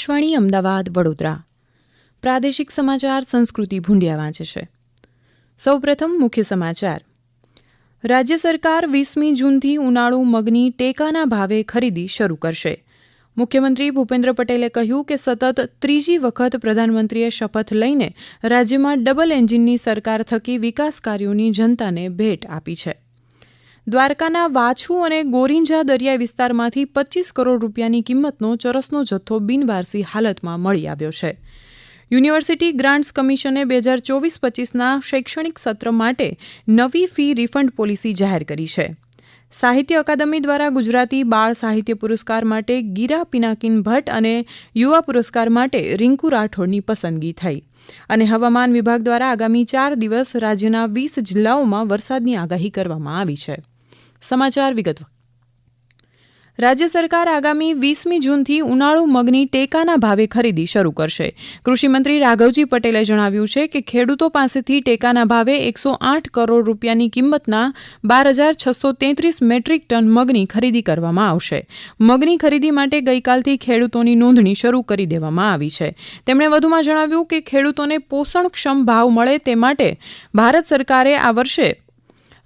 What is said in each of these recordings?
આકાશવાણી, અમદાવાદ, વડોદરા. પ્રાદેશિક સમાચાર સંસ્કૃતિ ભૂંડિયા વાંચે છે. સૌપ્રથમ મુખ્ય સમાચાર. રાજ્ય સરકાર વીસમી જૂનથી ઉનાળુ મગની ટેકાના ભાવે ખરીદી શરૂ કરશે. મુખ્યમંત્રી ભૂપેન્દ્ર પટેલે કહ્યું કે સતત ત્રીજી વખત પ્રધાનમંત્રીએ શપથ લઈને રાજ્યમાં ડબલ એન્જિનની સરકાર થકી વિકાસ કાર્યોની જનતાને ભેટ આપી છે. દ્વારકાના વાછુ અને ગોરિંજા દરિયાઈ વિસ્તારમાંથી પચીસ કરોડ રૂપિયાની કિંમતનો ચરસનો જથ્થો બિનવારસી હાલતમાં મળી આવ્યો છે. યુનિવર્સિટી ગ્રાન્ટ્સ કમિશને બે હજાર ચોવીસ પચીસના શૈક્ષણિક સત્ર માટે નવી ફી રિફંડ પોલિસી જાહેર કરી છે. સાહિત્ય અકાદમી દ્વારા ગુજરાતી બાળ સાહિત્ય પુરસ્કાર માટે ગીરા પિનાકિન ભટ્ટ અને યુવા પુરસ્કાર માટે રિંકુ રાઠોડની પસંદગી થઈ. અને હવામાન વિભાગ દ્વારા આગામી ચાર દિવસ રાજ્યના વીસ જિલ્લાઓમાં વરસાદની આગાહી કરવામાં આવી છે. સમાચાર વિગતવાર. રાજ્ય સરકાર આગામી વીસમી જૂનથી ઉનાળુ મગની ટેકાના ભાવે ખરીદી શરૂ કરશે. કૃષિમંત્રી રાઘવજી પટેલે જણાવ્યું છે કે ખેડૂતો પાસેથી ટેકાના ભાવે એકસો આઠ કરોડ રૂપિયાની કિંમતના બાર હજાર છસો તેત્રીસ મેટ્રિક ટન મગની ખરીદી કરવામાં આવશે. મગની ખરીદી માટે ગઈકાલથી ખેડૂતોની નોંધણી શરૂ કરી દેવામાં આવી છે. તેમણે વધુમાં જણાવ્યું કે ખેડૂતોને પોષણક્ષમ ભાવ મળે તે માટે ભારત સરકારે આ વર્ષે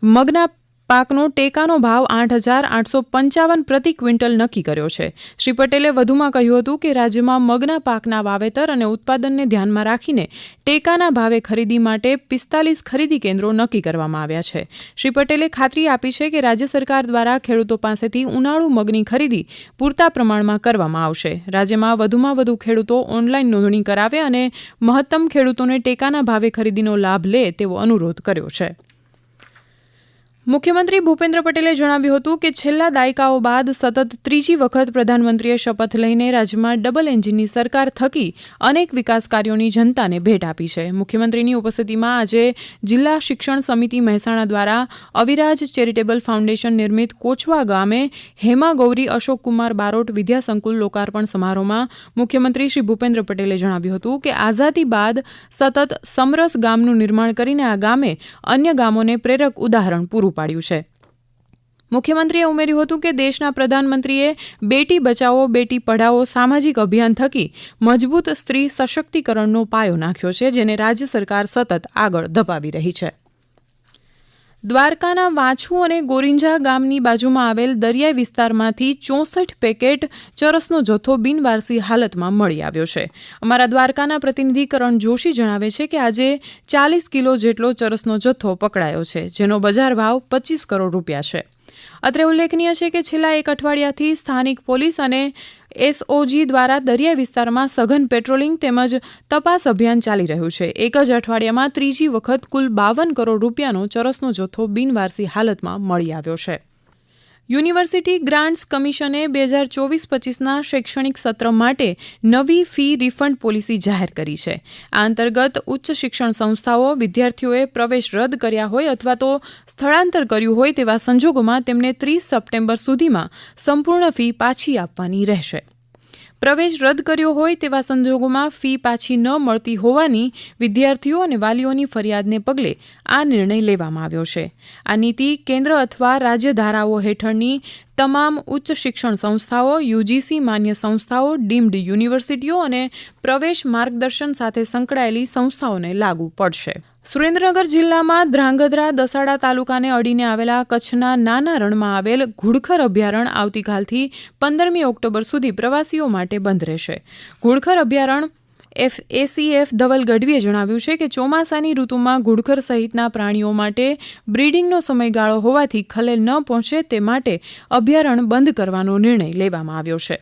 મગના પાકનો ટેકાનો ભાવ આઠ હજાર આઠસો પંચાવન પ્રતિ ક્વિન્ટલ નક્કી કર્યો છે. શ્રી પટેલે વધુમાં કહ્યું હતું કે રાજ્યમાં મગના પાકના વાવેતર અને ઉત્પાદનને ધ્યાનમાં રાખીને ટેકાના ભાવે ખરીદી માટે પિસ્તાલીસ ખરીદી કેન્દ્રો નક્કી કરવામાં આવ્યા છે. શ્રી પટેલે ખાતરી આપી છે કે રાજ્ય સરકાર દ્વારા ખેડૂતો પાસેથી ઉનાળુ મગની ખરીદી પૂરતા પ્રમાણમાં કરવામાં આવશે. રાજ્યમાં વધુમાં વધુ ખેડૂતો ઓનલાઈન નોંધણી કરાવે અને મહત્તમ ખેડૂતોને ટેકાના ભાવે ખરીદીનો લાભ લે તેવો અનુરોધ કર્યો છે. મુખ્યમંત્રી ભૂપેન્દ્ર પટેલે જણાવ્યું હતું કે છેલ્લા દાયકાઓ બાદ સતત ત્રીજી વખત પ્રધાનમંત્રીએ શપથ લઈને રાજ્યમાં ડબલ એન્જિનની સરકાર થકી અનેક વિકાસ કાર્યોની જનતાને ભેટ આપી છે. મુખ્યમંત્રીની ઉપસ્થિતિમાં આજે જિલ્લા શિક્ષણ સમિતિ મહેસાણા દ્વારા અવિરાજ ચેરિટેબલ ફાઉન્ડેશન નિર્મિત કોચવા ગામે હેમા ગૌરી અશોકકુમાર બારોટ વિદ્યાસંકુલ લોકાર્પણ સમારોહમાં મુખ્યમંત્રી શ્રી ભૂપેન્દ્ર પટેલે જણાવ્યું હતું કે આઝાદી બાદ સતત સમરસ ગામનું નિર્માણ કરીને આ ગામે અન્ય ગામોને પ્રેરક ઉદાહરણ પૂરું પાડ્યું છે. મુખ્યમંત્રીએ ઉમેર્યું હતું કે દેશના પ્રધાનમંત્રીએ બેટી બચાવો, બેટી પઢાઓ સામાજિક અભિયાન થકી મજબૂત સ્ત્રી સશક્તિકરણનો પાયો નાખ્યો છે, જેને રાજ્ય સરકાર સતત આગળ ધપાવી રહી છે. દ્વારકાના વાછુ અને ગોરિંજા ગામની બાજુમાં આવેલ દરિયાઈ વિસ્તારમાંથી ચોસઠ પેકેટ ચરસનો જથ્થો બિનવારસી હાલતમાં મળી આવ્યો છે. અમારા દ્વારકાના પ્રતિનિધિ કરણ જોશી જણાવે છે કે આજે ચાલીસ કિલો જેટલો ચરસનો જથ્થો પકડાયો છે, જેનો બજાર ભાવ પચીસ કરોડ રૂપિયા છે. અત્રે ઉલ્લેખનીય છે કે છેલ્લા એક અઠવાડિયાથી સ્થાનિક પોલીસ અને એસઓજી દ્વારા દરિયા વિસ્તારમાં સઘન પેટ્રોલિંગ તેમજ તપાસ અભિયાન ચાલી રહ્યું છે. એક જ અઠવાડિયામાં ત્રીજી વખત કુલ બાવન કરોડ રૂપિયાનો ચરસનો જથ્થો બિનવારસી હાલતમાં મળી આવ્યો છે. યુનિવર્સિટી ગ્રાન્ટ્સ કમિશને બે હજાર ચોવીસ પચીસના શૈક્ષણિક સત્ર માટે નવી ફી રિફંડ પોલિસી જાહેર કરી છે. આ અંતર્ગત ઉચ્ચ શિક્ષણ સંસ્થાઓ વિદ્યાર્થીઓએ પ્રવેશ રદ કર્યા હોય અથવા તો સ્થળાંતર કર્યું હોય તેવા સંજોગોમાં તેમને ત્રીસ સપ્ટેમ્બર સુધીમાં સંપૂર્ણ ફી પાછી આપવાની રહેશે. પ્રવેશ રદ કર્યો હોય તેવા સંજોગોમાં ફી પાછી ન મળતી હોવાની વિદ્યાર્થીઓ અને વાલીઓની ફરિયાદને પગલે આ નિર્ણય લેવામાં આવ્યો છે. આ નીતિ કેન્દ્ર અથવા રાજ્ય ધારાઓ હેઠળની તમામ ઉચ્ચ શિક્ષણ સંસ્થાઓ, યુજીસી માન્ય સંસ્થાઓ, ડીમ્ડ યુનિવર્સિટીઓ અને પ્રવેશ માર્ગદર્શન સાથે સંકળાયેલી સંસ્થાઓને લાગુ પડશે. સુરેન્દ્રનગર જિલ્લામાં ધ્રાંગધ્રા દસાડા તાલુકાને અડીને આવેલા કચ્છના નાના રણમાં આવેલ ઘુડખર અભયારણ્ય આવતીકાલથી પંદરમી ઓક્ટોબર સુધી પ્રવાસીઓ માટે બંધ રહેશે. ઘુડખર અભયારણ્ય એફ એસીએફ ધવલ ગઢવીએ જણાવ્યું છે કે ચોમાસાની ઋતુમાં ઘુડખર સહિતના પ્રાણીઓ માટે બ્રીડિંગનો સમયગાળો હોવાથી ખલેલ ન પહોંચે તે માટે અભયારણ્ય બંધ કરવાનો નિર્ણય લેવામાં આવ્યો છે.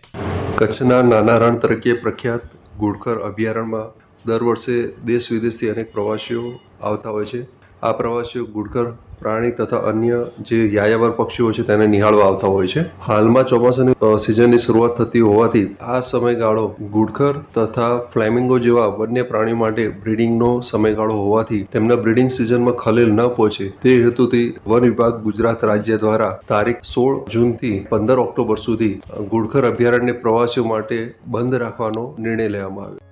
કચ્છના નાના રણ તરીકે પ્રખ્યાત ઘુડખર અભયારણ્યમાં દર વર્ષે દેશ વિદેશથી અનેક પ્રવાસીઓ આવતા હોય છે. આ પ્રવાસીઓ ઘુડખર પ્રાણી તથા અન્ય જે યાયાવર પક્ષીઓ છે તેને નિહાળવા આવતા હોય છે. હાલમાં ચોમાસાની સિઝનની શરૂઆત થતી હોવાથી આ સમયગાળો ગુડખર તથા ફ્લેમિંગો જેવા વન્ય પ્રાણી માટે બ્રીડિંગનો સમયગાળો હોવાથી તેમના બ્રીડિંગ સિઝનમાં ખલેલ ન પહોંચે. તે હેતુથી વન વિભાગ ગુજરાત રાજ્ય દ્વારા તારીખ સોળ જૂનથી પંદર ઓક્ટોબર સુધી ગુડખર અભયારણ્ય પ્રવાસીઓ માટે બંધ રાખવાનો નિર્ણય લેવામાં આવ્યો.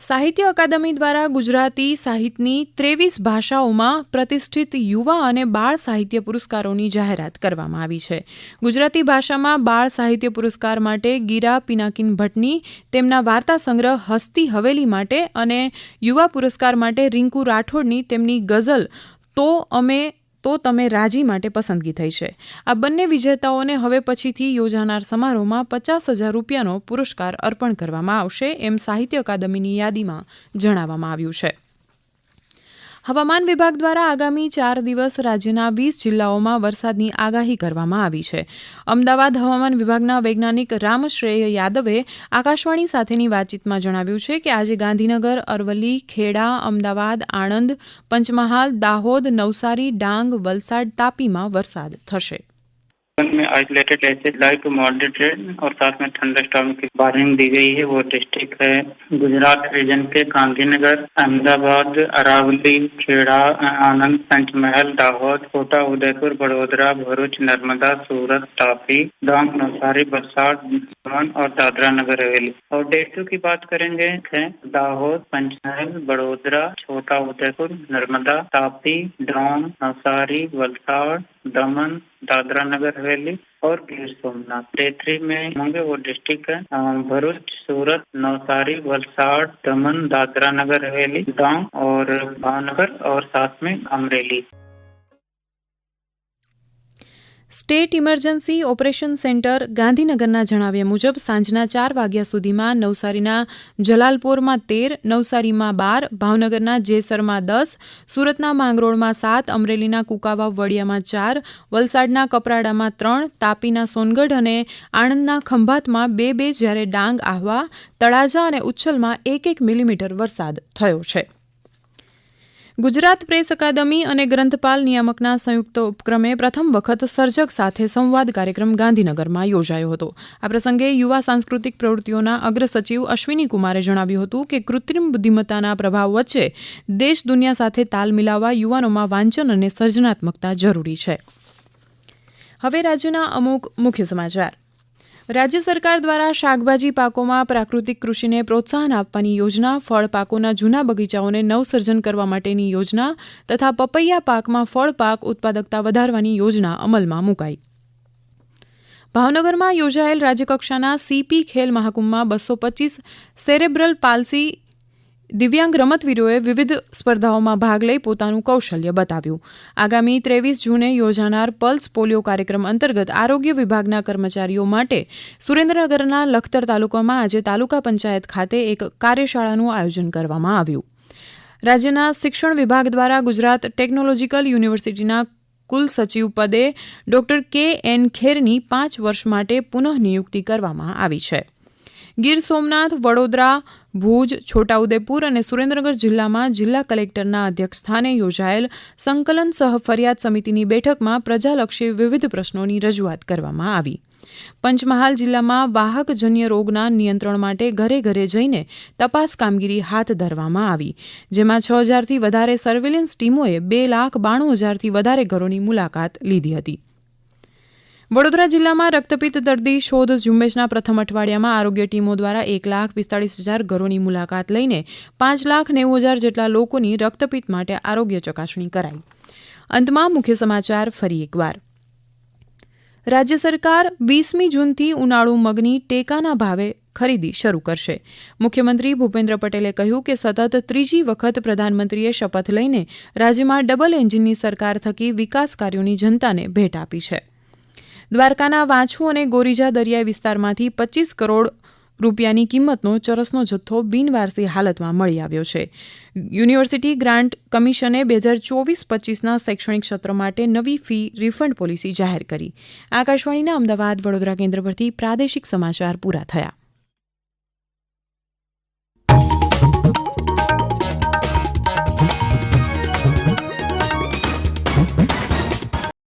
સાહિત્ય અકાદમી દ્વારા ગુજરાતી સાહિત્યની ત્રેવીસ ભાષાઓમાં પ્રતિષ્ઠિત યુવા અને બાળ સાહિત્ય પુરસ્કારોની જાહેરાત કરવામાં આવી છે. ગુજરાતી ભાષામાં બાળ સાહિત્ય પુરસ્કાર માટે ગીરા પિનાકિન ભટ્ટની, તેમના વાર્તા સંગ્રહ હસ્તી હવેલી માટે અને યુવા પુરસ્કાર માટે રિંકુ રાઠોડની તેમની ગઝલ તો અમે તો તમે રાજી માટે પસંદગી થઈ છે. આ બંને વિજેતાઓને હવે પછીથી યોજાનાર સમારોહમાં પચાસ હજાર રૂપિયાનો પુરસ્કાર અર્પણ કરવામાં આવશે, એમ સાહિત્ય અકાદમીની યાદીમાં જણાવવામાં આવ્યું છે. હવામાન વિભાગ દ્વારા આગામી ચાર દિવસ રાજ્યના વીસ જિલ્લાઓમાં વરસાદની આગાહી કરવામાં આવી છે. અમદાવાદ હવામાન વિભાગના વૈજ્ઞાનિક રામશ્રેય યાદવે આકાશવાણી સાથેની વાતચીતમાં જણાવ્યું છે કે આજે ગાંધીનગર, અરવલ્લી, ખેડા, અમદાવાદ, આણંદ, પંચમહાલ, દાહોદ, નવસારી, ડાંગ, વલસાડ તાપીમાં વરસાદ થશે. में आइसोलेटेड ऐसे लाइट टू मॉडरेट रेन और साथ में थंडर स्टॉर्म की वार्निंग दी गई है। वो डिस्ट्रिक्ट है गुजरात रीजन के गांधीनगर, अहमदाबाद, अरावली, खेड़ा, आनंद, पंचमहल, दाहोद, कोटा, उदयपुर, बड़ोदरा, भरूच, नर्मदा, सूरत, तापी डांग नवसारी, बरसात और दादरा नगर हवेली। और डेट की बात करेंगे दाहोद, पंचमहल, बड़ोदरा, छोटा उदयपुर, नर्मदा, तापी डांग नवसारी, वलसाड़ दमन, दादरा नगर हवेली और गिर सोमनाथ। डे थ्री में होंगे वो डिस्ट्रिक्ट है भरूच, सूरत, नवसारी, वलसाड़, दमन, दादरा नगर हवेली, गाँव और भावनगर और साथ में Amreli. State emergency operation centre ગાંધીનગરના જણાવ્યા મુજબ સાંજના ચાર વાગ્યા સુધીમાં નવસારીના જલાલપોરમાં તેર, નવસારીમાં બાર, ભાવનગરના જેસરમાં દસ, સુરતના માંગરોળમાં સાત, અમરેલીના કુકાવાવ વડિયામાં ચાર, વલસાડના કપરાડામાં ત્રણ, તાપીના સોનગઢ અને આણંદના ખંભાતમાં બે બે જ્યારે ડાંગ, આહવા, તળાજા અને ઉચ્છલમાં એક એક મિલીમીટર વરસાદ થયો છે. ગુજરાત પ્રેસ અકાદમી અને ગ્રંથપાલ નિયામકના સંયુક્ત ઉપક્રમે પ્રથમ વખત સર્જક સાથે સંવાદ કાર્યક્રમ ગાંધીનગરમાં યોજાયો હતો. આ પ્રસંગે યુવા સાંસ્કૃતિક પ્રવૃત્તિઓના અગ્રસચિવ અશ્વિની કુમારે જણાવ્યું હતું કે કૃત્રિમ બુદ્ધિમત્તાના પ્રભાવ વચ્ચે દેશ દુનિયા સાથે તાલ મિલાવવા યુવાનોમાં વાંચન અને સર્જનાત્મકતા જરૂરી છે. હવે રાજ્યના અમુક મુખ્ય સમાચાર. રાજ્ય સરકાર દ્વારા શાકભાજી પાકોમાં પ્રાકૃતિક કૃષિને પ્રોત્સાહન આપવાની યોજના, ફળ પાકોના જૂના બગીચાઓને નવસર્જન કરવા માટેની યોજના તથા પપૈયા પાકમાં ફળ પાક ઉત્પાદકતા વધારવાની યોજના અમલમાં મુકાઈ. ભાવનગરમાં યોજાયેલ રાજ્યકક્ષાના સીપી ખેલ મહાકુંભમાં બસો પચીસ સેરેબ્રલ પાલ્સી દિવ્યાંગ રમતવીરોએ વિવિધ સ્પર્ધાઓમાં ભાગ લઈ પોતાનું કૌશલ્ય બતાવ્યું. આગામી ત્રેવીસ જૂને યોજાનાર પલ્સ પોલિયો કાર્યક્રમ અંતર્ગત આરોગ્ય વિભાગના કર્મચારીઓ માટે સુરેન્દ્રનગરના લખતર તાલુકામાં આજે તાલુકા પંચાયત ખાતે એક કાર્યશાળાનું આયોજન કરવામાં આવ્યું. રાજ્યના શિક્ષણ વિભાગ દ્વારા ગુજરાત ટેકનોલોજીકલ યુનિવર્સિટીના કુલ સચિવ પદે ડોક્ટર કે એન ખેરની પાંચ વર્ષ માટે પુનઃ નિયુક્તિ કરવામાં આવી છે. ગીર સોમનાથ, વડોદરા ભુજ, છોટાઉદેપુર અને સુરેન્દ્રનગર જિલ્લામાં જિલ્લા કલેક્ટરના અધ્યક્ષસ્થાને યોજાયેલ સંકલન સહ ફરિયાદ સમિતિની બેઠકમાં પ્રજાલક્ષી વિવિધ પ્રશ્નોની રજૂઆત કરવામાં આવી. પંચમહાલ જિલ્લામાં વાહકજન્ય રોગના નિયંત્રણ માટે ઘરે ઘરે જઈને તપાસ કામગીરી હાથ ધરવામાં આવી, જેમાં છ હજારથી વધારે સર્વેલન્સ ટીમોએ બે લાખ બાણું હજારથી વધારે ઘરોની મુલાકાત લીધી હતી. વડોદરા જિલ્લામાં રક્તપિત્ત દર્દી શોધ ઝુંબેશના પ્રથમ અઠવાડિયામાં આરોગ્ય ટીમો દ્વારા એક લાખ પિસ્તાળીસ હજાર ઘરોની મુલાકાત લઈને પાંચ લાખ નેવું હજાર જેટલા લોકોની રક્તપિત્ત માટે આરોગ્ય ચકાસણી કરાઈ. અંતમાં મુખ્ય સમાચાર ફરી એકવાર. રાજ્ય સરકાર વીસમી જૂનથી ઉનાળુ મગની ટેકાના ભાવે ખરીદી શરૂ કરશે. મુખ્યમંત્રી ભૂપેન્દ્ર પટેલે કહ્યું કે સતત ત્રીજી વખત પ્રધાનમંત્રીએ શપથ લઈને રાજ્યમાં ડબલ એન્જિનની સરકાર થકી વિકાસ કાર્યોની જનતાને ભેટ આપી છે. દ્વારકાના વાંછુ અને ગોરીજા દરિયાઈ વિસ્તારમાંથી પચીસ કરોડ રૂપિયાની કિંમતનો ચરસનો જથ્થો બિનવારસી હાલતમાં મળી આવ્યો છે. યુનિવર્સિટી ગ્રાન્ટ કમિશને બે હજાર ચોવીસ પચીસના શૈક્ષણિક સત્ર માટે નવી ફી રિફંડ પોલિસી જાહેર કરી. આકાશવાણીના અમદાવાદ વડોદરા કેન્દ્ર પરથી પ્રાદેશિક સમાચાર પૂરા થયા.